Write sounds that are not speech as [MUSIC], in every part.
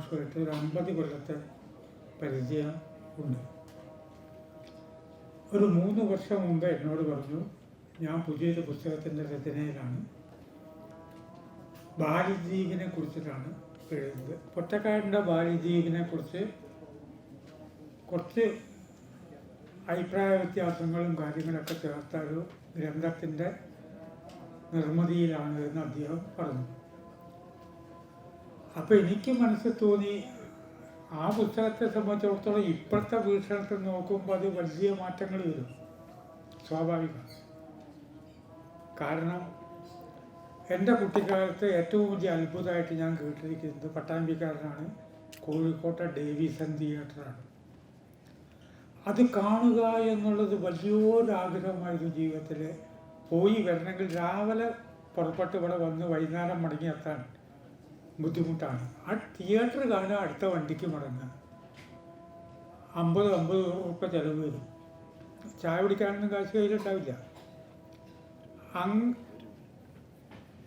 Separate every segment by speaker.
Speaker 1: മാഷുമായിട്ട് ഒരു അമ്പത് കൊല്ലത്തെ പരിചയം ഉണ്ട്. ഒരു മൂന്ന് വർഷം മുമ്പ് എന്നോട് പറഞ്ഞു ഞാൻ പുതിയൊരു പുസ്തകത്തിന്റെ രചനയിലാണ്. ബാലിജീവിനെ കുറിച്ചിട്ടാണ് എഴുതുന്നത്. പൊറ്റക്കാടിന്റെ ബാലിജീവിനെ കുറിച്ച് കുറച്ച് അഭിപ്രായ വ്യത്യാസങ്ങളും കാര്യങ്ങളൊക്കെ ചേർത്ത ഒരു ഗ്രന്ഥത്തിന്റെ നിർമ്മിതിയിലാണ് എന്ന് അദ്ദേഹം പറഞ്ഞു. അപ്പോൾ എനിക്ക് മനസ്സിൽ തോന്നി ആ പുസ്തകത്തെ സംബന്ധിച്ചിടത്തോളം ഇപ്പോഴത്തെ വീക്ഷണത്തിൽ നോക്കുമ്പോൾ അത് വലിയ മാറ്റങ്ങൾ വരും. സ്വാഭാവികം. കാരണം എന്റെ കുട്ടിക്കാലത്ത് ഏറ്റവും വലിയ അത്ഭുതമായിട്ട് ഞാൻ കേട്ടിരിക്കുന്നത് പട്ടാമ്പിക്കാരനാണ് കോഴിക്കോട്ടെ ഡേവിസൺ തിയേറ്ററാണ്. അത് കാണുക എന്നുള്ളത് വലിയൊരാഗ്രഹമായിരുന്നു ജീവിതത്തിൽ പോയി വരണമെങ്കിൽ രാവിലെ പുറപ്പെട്ട് ഇവിടെ വന്ന് വൈകുന്നേരം മടങ്ങിയെത്താൻ. ബുദ്ധിമുട്ടാണ്. ആ തിയേറ്റർ കാണുക അടുത്ത വണ്ടിക്ക് മടങ്ങുക. അമ്പത് അമ്പത് ഉറുപ്പ ചിലവ് വരും. ചായ കുടിക്കാനൊന്നും കാശ് കയ്യിലുണ്ടാവില്ല. അങ്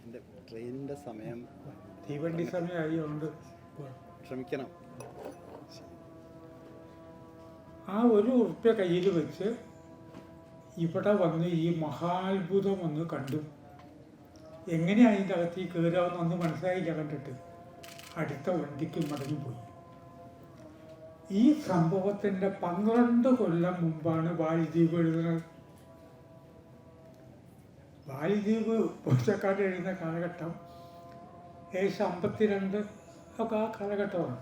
Speaker 2: എന്റെ ട്രെയിനിന്റെ സമയം
Speaker 1: തീവണ്ടി സമയമായി കൊണ്ട്
Speaker 2: ക്ഷമിക്കണം.
Speaker 1: ആ ഒരു ഉറുപ്പ്യ കയ്യിൽ വെച്ച് ഇവിടെ വന്ന് ഈ മഹാത്ഭുതം ഒന്ന് കണ്ടു. എങ്ങനെയാണ് അതിന്റെ അകത്ത് ഈ കയറാമെന്ന് ഒന്നും മനസ്സിലായില്ല കണ്ടിട്ട്? അടുത്ത വണ്ടിക്ക് മടങ്ങിപ്പോയി ഈ സംഭവത്തിന്റെ പന്ത്രണ്ട് കൊല്ലം മുമ്പാണ് വാലിദ്വീപ് എഴുതുന്നത്. വാലിദ്വീപ് പുസ്തക്കാട് എഴുതുന്ന കാലഘട്ടം ഏകദേശം അമ്പത്തിരണ്ട് ഒക്കെ ആ കാലഘട്ടമാണ്.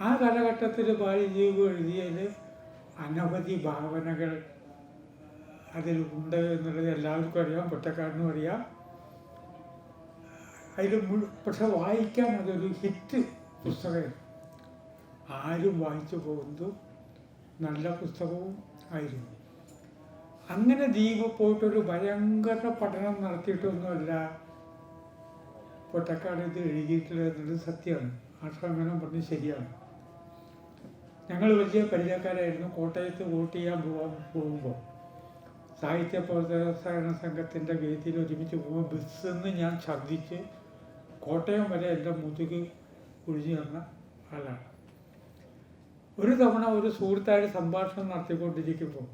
Speaker 1: ആ കാലഘട്ടത്തിൽ വാലിദ്വീപ് എഴുതിയതിൽ അനവധി ഭാവനകൾ അതിൽ ഉണ്ട് എന്നുള്ളത് എല്ലാവർക്കും അറിയാം പൊറ്റക്കാരനും അറിയാം. അതിൽ മുഴു പക്ഷെ വായിക്കാൻ അതൊരു ഹിറ്റ് പുസ്തകമാണ് ആരും വായിച്ചു പോകുന്നത് നല്ല പുസ്തകവും ആയിരുന്നു. അങ്ങനെ ദ്വീപ് പോയിട്ടൊരു ഭയങ്കര പഠനം നടത്തിയിട്ടൊന്നുമല്ല പൊറ്റക്കാട് ഇത് എഴുതിയിട്ടുള്ളത് എന്നുള്ളത് സത്യമാണ്. ആശ്രമനം പറഞ്ഞ് ശരിയാണ്. ഞങ്ങൾ വലിയ പരിചയക്കാരായിരുന്നു. കോട്ടയത്ത് വോട്ട് ചെയ്യാൻ പോകാൻ പോകുമ്പോൾ. സാഹിത്യ പ്രോത്സാഹന സംഘത്തിന്റെ വേദിയിൽ ഒരുമിച്ച് പോകുമ്പോൾ ബസ്സിൽ നിന്ന് ഞാൻ ഛർദ്ദിച്ച് കോട്ടയം വരെ എന്റെ മുതുക് കുഴിഞ്ഞു തന്ന ആളാണ്. ഒരു തവണ ഒരു സുഹൃത്തായിട്ട് സംഭാഷണം നടത്തിക്കൊണ്ടിരിക്കുമ്പോൾ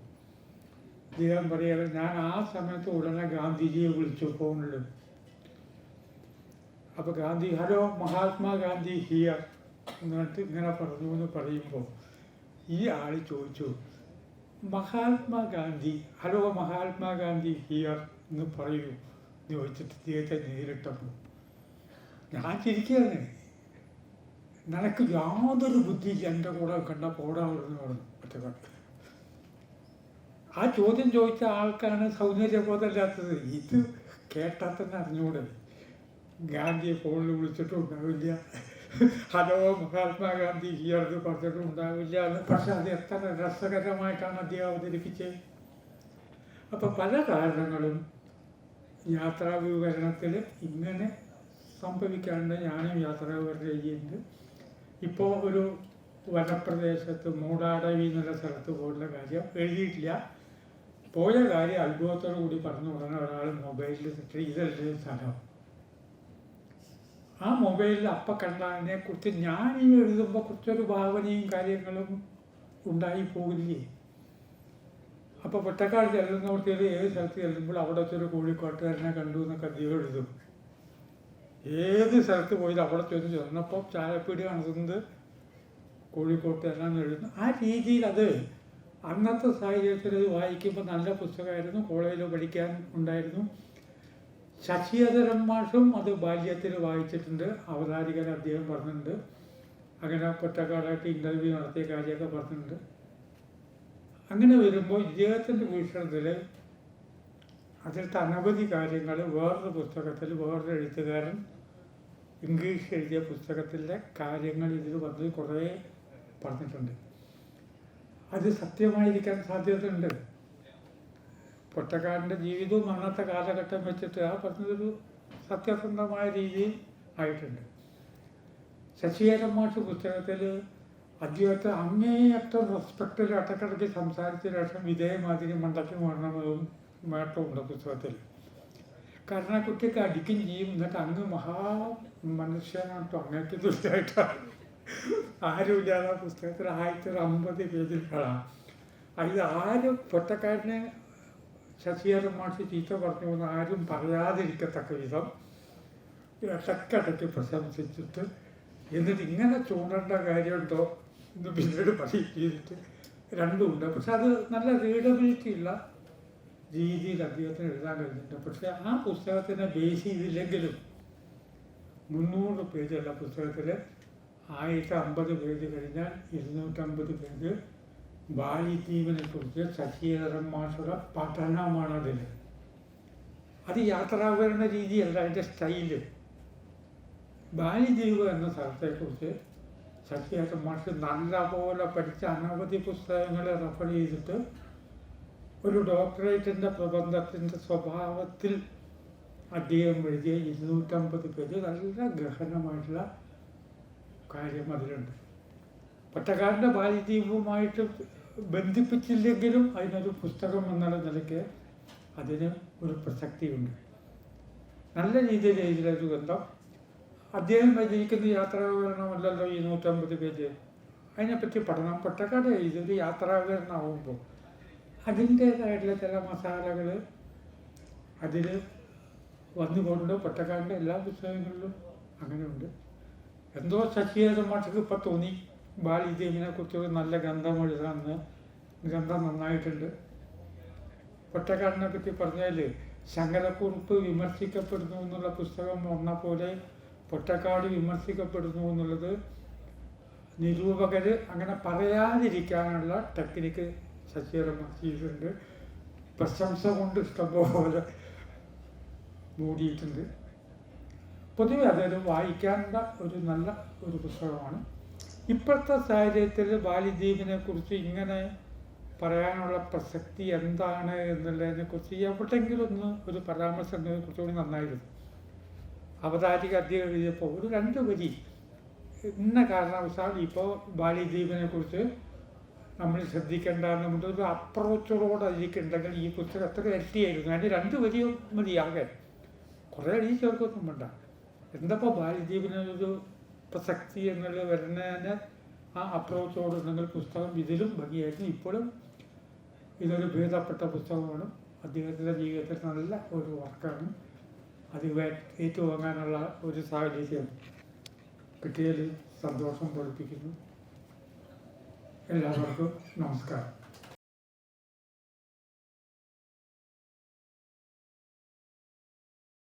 Speaker 1: അദ്ദേഹം പറയുക ഞാൻ ആ സമയത്ത് ഉടനെ ഗാന്ധിജിയെ വിളിച്ചു ഫോണിൽ അപ്പോൾ ഗാന്ധി ഹലോ മഹാത്മാഗാന്ധി ഹിയർ എന്നിട്ട് ഇങ്ങനെ പറഞ്ഞു എന്ന് പറയുമ്പോൾ ഈ ആൾ ചോദിച്ചു മഹാത്മാഗാന്ധി ഹലോ മഹാത്മാഗാന്ധി ഹിയർ എന്ന് പറയൂ. എന്ന് ചോദിച്ചിട്ട് അദ്ദേഹത്തെ നേരിട്ടപ്പോൾ ഞാൻ ചിരിക്കുകയാണ് നിനക്ക് യാതൊരു ബുദ്ധിയില്ല എന്റെ കൂടെ കണ്ട പോടാവുന്നു പറഞ്ഞു. ഒറ്റക്കാട്ട് ആ ചോദ്യം ചോദിച്ച ആൾക്കാണ് സൗന്ദര്യബോധമില്ലാത്തത് ഇത് കേട്ടാൽ തന്നെ അറിഞ്ഞുകൂടെ. ഗാന്ധിയെ ഫോണിൽ വിളിച്ചിട്ടും ഉണ്ടാവില്ല. [LAUGHS] ഹലോ മഹാത്മാഗാന്ധി ഗാന്ധി പറഞ്ഞിട്ടും ഉണ്ടാവില്ല. എന്ന് പക്ഷെ അത് എത്ര രസകരമായിട്ടാണ് അദ്ദേഹം അവതരിപ്പിച്ചത്. അപ്പം പല കാരണങ്ങളും യാത്രാ വിവരണത്തിൽ ഇങ്ങനെ സംഭവിക്കാണ്ട് ഞാനും യാത്രാ വിവരണം ചെയ്യുന്നുണ്ട് ഇപ്പോൾ ഒരു വനപ്രദേശത്ത് മൂടാടവി എന്നുള്ള സ്ഥലത്ത് പോലുള്ള കാര്യം എഴുതിയിട്ടില്ല. പോയ കാര്യം അത്ഭുതത്തോടു കൂടി പറഞ്ഞു ഉടനെ ഒരാൾ മൊബൈലിൽ ഇതല്ലേ സ്ഥലം. ആ മൊബൈലിൽ അപ്പം കണ്ടതിനെ കുറിച്ച് ഞാൻ ഈ എഴുതുമ്പോൾ കുറച്ചൊരു ഭാവനയും കാര്യങ്ങളും ഉണ്ടായി പോകില്ലേ അപ്പോൾ പൊറ്റക്കാട് ചെല്ലുന്നിടത്തേൽ ഏത് സ്ഥലത്ത് ചെല്ലുമ്പോൾ അവിടെ ഒരു കോഴിക്കോട്ടുകാരനെ കണ്ടു എന്നൊക്കെ അധികം എഴുതും. ഏത് സ്ഥലത്ത് പോയാലും അവിടെ ചെന്ന് ചെന്നപ്പോൾ ചായപ്പീടി നടത്തുന്നത് കോഴിക്കോട്ടുകാരനാണ് എഴുതുന്നത്. ആ രീതിയിൽ അത് അന്നത്തെ സാഹചര്യത്തിൽ അത് വായിക്കുമ്പോൾ നല്ല പുസ്തകമായിരുന്നു കോളേജിൽ പഠിക്കാൻ ഉണ്ടായിരുന്നു. ശശിധരൻ മാഷും അത് ബാല്യത്തിൽ വായിച്ചിട്ടുണ്ട്. അവതാരികൻ അദ്ദേഹം പറഞ്ഞിട്ടുണ്ട്. അങ്ങനെ പൊറ്റക്കാടായിട്ട് ഇന്റർവ്യൂ നടത്തിയ കാര്യമൊക്കെ പറഞ്ഞിട്ടുണ്ട്. അങ്ങനെ വരുമ്പോൾ ഇദ്ദേഹത്തിന്റെ വീക്ഷണത്തിൽ അതിൽ അനവധി കാര്യങ്ങൾ വേറൊരു പുസ്തകത്തിൽ വേറൊരു എഴുത്തുകാരൻ ഇംഗ്ലീഷ് എഴുതിയ പുസ്തകത്തിലെ കാര്യങ്ങൾ ഇതിൽ വന്ന് കുറേ പറഞ്ഞിട്ടുണ്ട്. അത് സത്യമായിരിക്കാൻ സാധ്യതയുണ്ട്. പൊറ്റക്കാരന്റെ ജീവിതവും അന്നത്തെ കാലഘട്ടം വെച്ചിട്ട് ആ പറഞ്ഞതൊരു സത്യസന്ധമായ രീതിയിൽ ആയിട്ടുണ്ട്. ശശികരൻ മാഷ് പുസ്തകത്തിൽ അദ്ദേഹത്തെ അങ്ങേയറ്റം റെസ്പെക്റ്റിൽ അട്ടക്കടയ്ക്ക് സംസാരിച്ച ശേഷം ഇതേമാതിരി മണ്ടയ്ക്ക് മരണവും മേട്ടമുണ്ട് പുസ്തകത്തിൽ. കർണക്കുട്ടിയൊക്കെ അടിക്കും ചെയ്യും എന്നിട്ട് അങ്ങ് മഹാ മനുഷ്യനാട്ടോ അങ്ങേക്ക് തുല്യമായിട്ടാണ് ആരുമില്ലാതെ ആ പുസ്തകത്തിൽ ആയിരത്തി അമ്പത് പേജിൽ കാണാം അത് ആരും പൊട്ടക്കാരനെ ശശിധരൻ മാഷി ചീത്ത പറഞ്ഞു എന്ന് ആരും പറയാതിരിക്കത്തക്ക വിധം ഇടയ്ക്കിടയ്ക്ക് പ്രശംസിച്ചിട്ട് എന്നിട്ട് ഇങ്ങനെ ചൂണ്ടേണ്ട കാര്യമുണ്ടോ എന്ന് പിന്നീട് ചെയ്തിട്ട് രണ്ടുമുണ്ട്. പക്ഷെ അത് നല്ല റീഡബിലിറ്റി ഉള്ള രീതിയിൽ അദ്ദേഹത്തിന് എഴുതാൻ കഴിഞ്ഞിട്ടുണ്ട്. പക്ഷെ ആ പുസ്തകത്തിനെ ബേസ് ചെയ്തില്ലെങ്കിലും മുന്നൂറ് പേജുള്ള പുസ്തകത്തിൽ ആയിരത്തി അമ്പത് പേജ് കഴിഞ്ഞാൽ ഇരുന്നൂറ്റമ്പത് പേജ് ബാലിദ്വീപിനെ കുറിച്ച് ശശിധരൻ മാഷുടെ പഠനമാണ് അതിൽ അത് യാത്രാവരണ രീതിയല്ല അതിന്റെ സ്റ്റൈൽ. ബാലിദ്വീപ് എന്ന സ്ഥലത്തെക്കുറിച്ച് ശശിധരൻ മാഷ് നല്ലപോലെ പഠിച്ച അനവധി പുസ്തകങ്ങളെ റെഫർ ചെയ്തിട്ട് ഒരു ഡോക്ടറേറ്റിന്റെ പ്രബന്ധത്തിന്റെ സ്വഭാവത്തിൽ അദ്ദേഹം എഴുതിയ ഇരുന്നൂറ്റമ്പത് പേജ് നല്ല ഗഹനമായിട്ടുള്ള കാര്യം അതിലുണ്ട്. പട്ടക്കാരന്റെ ബാലിദ്വീപുമായിട്ട് ബന്ധിപ്പിച്ചില്ലെങ്കിലും അതിനൊരു പുസ്തകം എന്നുള്ള നിലയ്ക്ക് അതിന് ഒരു പ്രസക്തിയുണ്ട്. നല്ല രീതിയിൽ ഇതിലൊരു ബന്ധം അദ്ദേഹം രചിക്കുന്ന യാത്രാവിവരണമല്ലല്ലോ ഈ നൂറ്റമ്പത് പേജ്. അതിനെപ്പറ്റി പഠനം പൊട്ടക്കാട് ഇതൊരു യാത്രാവിവരണമാകുമ്പോൾ അതിന്റേതായിട്ടുള്ള ചില മസാലകൾ അതിൽ വന്നുകൊണ്ട് പൊട്ടക്കാടിന്റെ എല്ലാ പുസ്തകങ്ങളിലും അങ്ങനെയുണ്ട്. എന്തോ ശശിധരൻ മാഷക്ക് ഇപ്പം തോന്നി. ബാലിദ്വീപിനെ ഇങ്ങനെ ഒരു നല്ല ഗ്രന്ഥം എഴുതാന്ന് ഗ്രന്ഥം നന്നായിട്ടുണ്ട്. പൊട്ടക്കാരനെ പറ്റി പറഞ്ഞാൽ ശങ്കരക്കുറുപ്പ് വിമർശിക്കപ്പെടുന്നു എന്നുള്ള പുസ്തകം വന്ന പോലെ പൊട്ടക്കാട് വിമർശിക്കപ്പെടുന്നു എന്നുള്ളത് നിരൂപകർ അങ്ങനെ പറയാതിരിക്കാനുള്ള ടെക്നിക്ക് ചെയ്തിട്ടുണ്ട് പ്രശംസ കൊണ്ട് ഇഷ്ടംപോലെ മൂടിയിട്ടുണ്ട്. പൊതുവെ അതൊരു വായിക്കേണ്ട ഒരു നല്ല ഒരു പുസ്തകമാണ്. ഇപ്പോഴത്തെ സാഹചര്യത്തിൽ ബാലിദ്വീപിനെ കുറിച്ച് ഇങ്ങനെ പറയാനുള്ള പ്രസക്തി എന്താണ് എന്നുള്ളതിനെ കുറിച്ച് എവിടെയെങ്കിലും ഒന്ന് ഒരു പരാമർശം കുറച്ചുകൂടി നന്നായിരുന്നു. അവതാരിക അധികം എഴുതിയപ്പോൾ ഒരു രണ്ട് വരി ഇന്ന കാരണവശാൽ ഇപ്പോൾ ബാലിദ്വീപിനെ കുറിച്ച് നമ്മൾ ശ്രദ്ധിക്കേണ്ട നമ്മുടെ ഒരു അപ്രോച്ചോടെ ഇരിക്കുന്നുണ്ടെങ്കിൽ ഈ പുസ്തകം എത്ര ഇരട്ടിയായിരുന്നു അതിന് രണ്ട് വരിയും മതിയാകെ. കുറേ എഴുതി ചേർക്കൊന്നും വേണ്ട. എന്തപ്പോൾ ബാലിദ്വീപിനൊരു പ്രസക്തി എന്നുള്ള വരുന്നതിന്റെ ആ അപ്രോച്ചോട് ഉണ്ടെങ്കിൽ പുസ്തകം ഇതിലും ഭംഗിയായിരുന്നു ഇപ്പോഴും ഇതൊരു ഭേദപ്പെട്ട പുസ്തകമാണ്. അദ്ദേഹത്തിന്റെ ജീവിതത്തിൽ നല്ല ഒരു വർക്കാണ്. അത് ഏറ്റുവാങ്ങാനുള്ള ഒരു സാഹചര്യം കിട്ടിയതിൽ സന്തോഷം പൊളിപ്പിക്കുന്നു എല്ലാവർക്കും നമസ്കാരം.